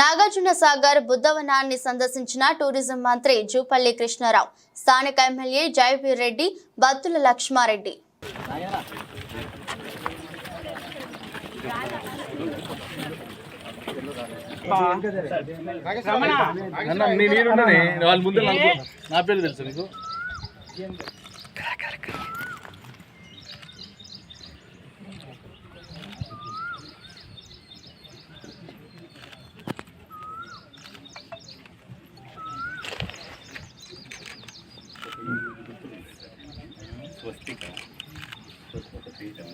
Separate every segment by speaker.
Speaker 1: నాగార్జున సాగర్ బుద్ధవనాన్ని సందర్శించిన టూరిజం మంత్రి జూపల్లి కృష్ణారావు స్థానిక ఎమ్మెల్యే జయవీర్ రెడ్డి బత్తుల లక్ష్మారెడ్డి.
Speaker 2: నా పేరు తెలుసు నీకు.
Speaker 3: స్వస్తిక. ఒక పీఠం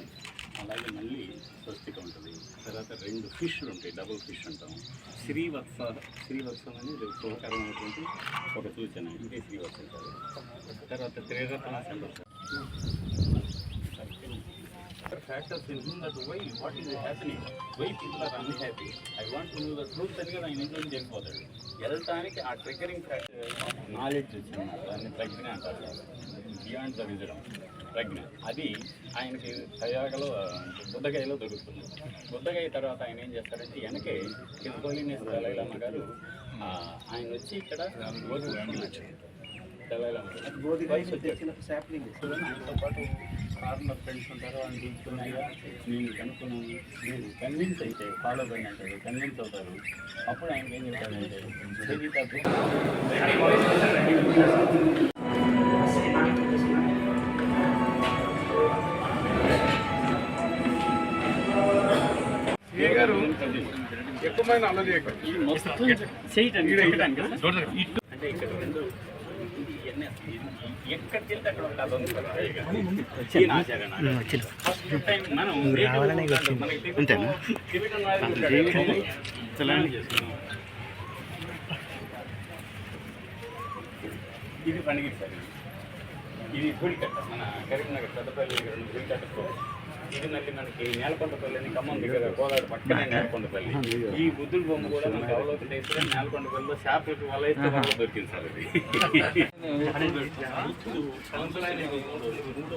Speaker 3: అలాగే మళ్ళీ స్వస్తిక ఉంటుంది. తర్వాత రెండు ఫిష్లు ఉంటాయి డబుల్ ఫిష్ అంటాం. శ్రీవత్స శ్రీవత్సం అనేది శుభకరమైనటువంటి ఒక సూచన. ఇదే శ్రీవత్సం తర్వాత త్రిరత్న సందర్శన factors in that why what is happening why people are unhappy I want to know the truth అని కదా ఆయన ఇంట్లో వెళ్ళిపోతాడు వెళ్ళటానికి ఆ ట్రిగరింగ్ ఫ్యాక్టర్ నాలెడ్జ్ వచ్చింది దాన్ని ప్రజ్ఞ అంటారు. బియాండ్ ద విజడం ప్రజ్ఞ. అది ఆయనకి తయాగలో బుద్ధగాయలో దొరుకుతుంది. బుద్ధగాయ తర్వాత ఆయన ఏం చేస్తారంటే వెనకే హిజ్బోలినేస్ దళైలమ్మ గారు. ఆయన వచ్చి ఇక్కడ రోజు గారు వయసు కార్నర్ ఫ్రెండ్స్ ఉంటారు అని చూసుకున్నాయా నేను కనుక్కున్నాను మీరు కన్విన్స్ అయితే ఫాలో అంటారు కన్విన్స్ అవుతారు అప్పుడు ఆయన ఏం చెప్తారంటే "తెలియదు,
Speaker 2: ఏ గారు ఎక్కువ మంది అల్లరి చేయకండి.
Speaker 3: అంటే ఇక్కడ రెండు ఇవన్నీ ఎక్కడికి వెళ్తే అక్కడ ఫస్ట్ టైం మనం చేసుకున్నాం. ఇది పండుగ సార్ ఇది. గుడికట్ట మన కరీంనగర్ పెద్దపల్లి రెండు ఉన్న ఇది మళ్ళీ మనకి నేలకొండపల్లి ఖమ్మం దగ్గర గోదావరి పక్కనే నేలకొండపల్లి ఈ బుద్ధుడి బొమ్మ కూడా మనకి అవలోకన వేస్తే నేలకొండపల్లిలో షాప్ వల్ల మనకు దొరికింది సార్ మూడు